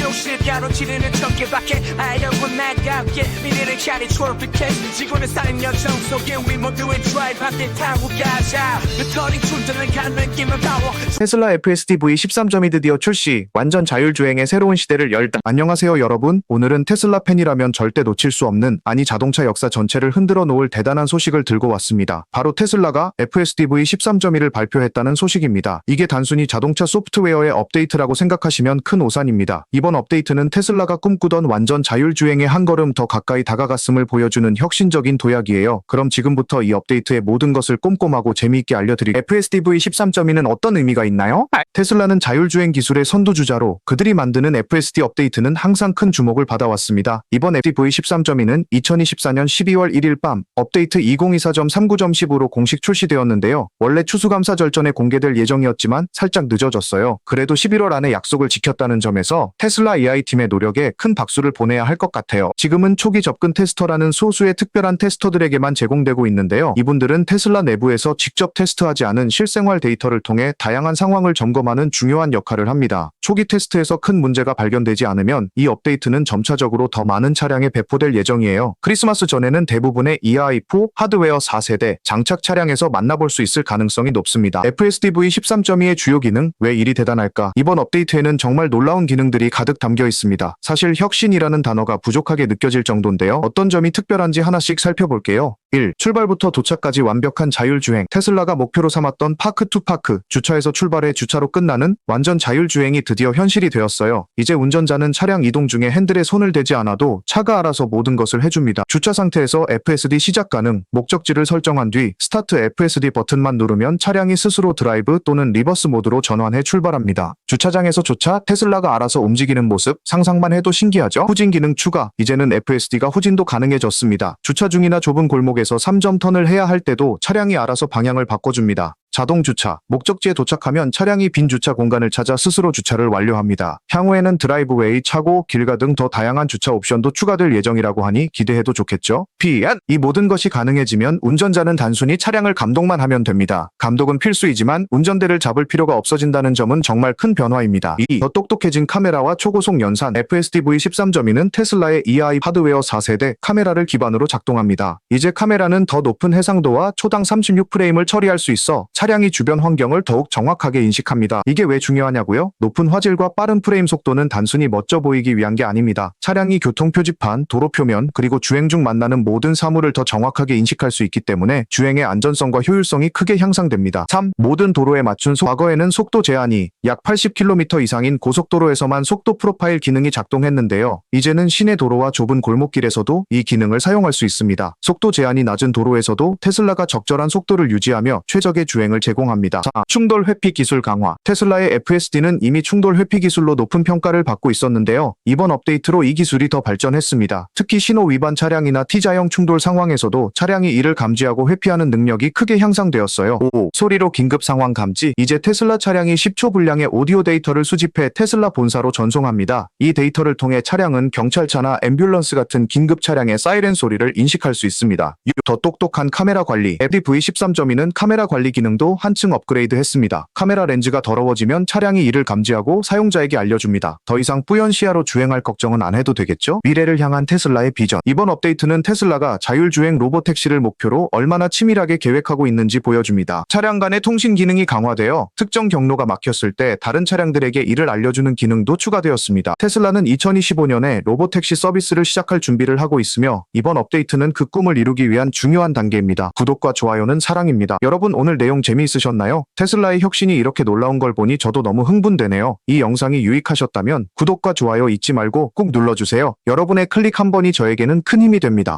욕실 가로 지르는 전개밖에 알려고 나가 함께 미래를 향해 트로피켓 지구는 쌓인 여정 속에 우리 모두의 드라이브 함께 타고 가자 배터리 충전을 가는 힘을 파워 테슬라 FSD V13점이 드디어 출시, 완전 자율주행의 새로운 시대를 열다. 안녕하세요 여러분. 오늘은 테슬라 팬이라면 절대 놓칠 수 없는, 아니 자동차 역사 전체를 흔들어 놓을 대단한 소식을 들고 왔습니다. 바로 테슬라가 FSD V13.1을 발표했다는 소식입니다. 이게 단순히 자동차 소프트웨어의 업데이트라고 생각하시면 큰 오산입니다. 이번 업데이트는 테슬라가 꿈꾸던 완전 자율주행에 한 걸음 더 가까이 다가갔음을 보여주는 혁신적인 도약이에요. 그럼 지금부터 이 업데이트의 모든 것을 꼼꼼하고 재미있게 알려드릴게요. FSD V13.2는 어떤 의미가 있나요? 테슬라는 자율주행 기술의 선두주자로 그들이 만드는 FSD 업데이트는 항상 큰 주목을 받아왔습니다. 이번 FSD V13.2는 2024년 12월 1일 밤 업데이트 2024.39.10으로 공식 출시되었는데요. 원래 추수감사 절전에 공개될 예정이었지만 살짝 늦어졌어요. 그래도 11월 안에 약속을 지켰다는 점에서 테슬라 AI팀의 노력에 큰 박수를 보내야 할 것 같아요. 지금은 초기 접근 테스터라는 소수의 특별한 테스터들에게만 제공되고 있는데요. 이분들은 테슬라 내부에서 직접 테스트하지 않은 실생활 데이터를 통해 다양한 상황을 점검하는 중요한 역할을 합니다. 초기 테스트에서 큰 문제가 발견되지 않으면 이 업데이트는 점차적으로 더 많은 차량에 배포될 예정이에요. 크리스마스 전에는 대부분의 EI4 하드웨어 4세대 장착 차량에서 만나볼 수 있을 가능성이 높습니다. FSD V13.2의 주요 기능, 왜 일이 대단할까? 이번 업데이트에는 정말 놀라운 기능들이 가득 담겨 있습니다. 사실 혁신이라는 단어가 부족하게 느껴질 정도인데요. 어떤 점이 특별한지 하나씩 살펴볼게요. 1. 출발부터 도착까지 완벽한 자율주행. 테슬라가 목표로 삼았던 파크 투 파크, 주차에서 출발해 주차로 끝나는 완전 자율주행이 드디어 현실이 되었어요. 이제 운전자는 차량 이동 중에 핸들에 손을 대지 않아도 차가 알아서 모든 것을 해줍니다. 주차 상태에서 FSD 시작 가능, 목적지를 설정한 뒤 스타트 FSD 버튼만 누르면 차량이 스스로 드라이브 또는 리버스 모드로 전환해 출발합니다. 주차장에서조차 테슬라가 알아서 움직이는 모습 상상만 해도 신기하죠? 후진 기능 추가, 이제는 FSD가 후진도 가능해졌습니다. 주차 중이나 좁은 골목 에서 3점 턴을 해야 할 때도 차량이 알아서 방향을 바꿔줍니다. 자동 주차, 목적지에 도착하면 차량이 빈 주차 공간을 찾아 스스로 주차를 완료합니다. 향후에는 드라이브웨이, 차고, 길가 등 더 다양한 주차 옵션도 추가될 예정이라고 하니 기대해도 좋겠죠? 비안! 이 모든 것이 가능해지면 운전자는 단순히 차량을 감독만 하면 됩니다. 감독은 필수이지만 운전대를 잡을 필요가 없어진다는 점은 정말 큰 변화입니다. 2. 더 똑똑해진 카메라와 초고속 연산 FSD V13.2는 테슬라의 EI 하드웨어 4세대 카메라를 기반으로 작동합니다. 이제 카메라는 더 높은 해상도와 초당 36프레임을 처리할 수 있어 차량이 주변 환경을 더욱 정확하게 인식합니다. 이게 왜 중요하냐고요? 높은 화질과 빠른 프레임 속도는 단순히 멋져 보이기 위한 게 아닙니다. 차량이 교통 표지판, 도로 표면, 그리고 주행 중 만나는 모든 사물을 더 정확하게 인식할 수 있기 때문에 주행의 안전성과 효율성이 크게 향상됩니다. 3. 모든 도로에 맞춘 속 과거에는 속도 제한이 약 80km 이상인 고속도로에서만 속도 프로파일 기능이 작동했는데요. 이제는 시내 도로와 좁은 골목길에서도 이 기능을 사용할 수 있습니다. 속도 제한이 낮은 도로에서도 테슬라가 적절한 속도를 유지하며 최적의 주행 을 제공합니다. 4. 충돌 회피 기술 강화 테슬라의 FSD는 이미 충돌 회피 기술로 높은 평가를 받고 있었는데요. 이번 업데이트로 이 기술이 더 발전했습니다. 특히 신호 위반 차량이나 T자형 충돌 상황에서도 차량이 이를 감지하고 회피하는 능력이 크게 향상되었어요. 5. 소리로 긴급 상황 감지 이제 테슬라 차량이 10초 분량의 오디오 데이터를 수집해 테슬라 본사로 전송합니다. 이 데이터를 통해 차량은 경찰차나 앰뷸런스 같은 긴급 차량의 사이렌 소리를 인식할 수 있습니다. 6. 더 똑똑한 카메라 관리 FD V13.2는 카메라 관리 기능도 한층 업그레이드 했습니다. 카메라 렌즈가 더러워지면 차량이 이를 감지하고 사용자에게 알려줍니다. 더 이상 뿌연 시야로 주행할 걱정은 안 해도 되겠죠? 미래를 향한 테슬라의 비전 이번 업데이트는 테슬라가 자율주행 로보택시를 목표로 얼마나 치밀하게 계획하고 있는지 보여줍니다. 차량 간의 통신 기능이 강화되어 특정 경로가 막혔을 때 다른 차량들에게 이를 알려주는 기능도 추가되었습니다. 테슬라는 2025년에 로보택시 서비스를 시작할 준비를 하고 있으며 이번 업데이트는 그 꿈을 이루기 위한 중요한 단계입니다. 구독과 좋아요는 사랑입니다. 여러분 오늘 내용 재미있으셨나요? 테슬라의 혁신이 이렇게 놀라운 걸 보니 저도 너무 흥분되네요. 이 영상이 유익하셨다면 구독과 좋아요 잊지 말고 꼭 눌러주세요. 여러분의 클릭 한 번이 저에게는 큰 힘이 됩니다.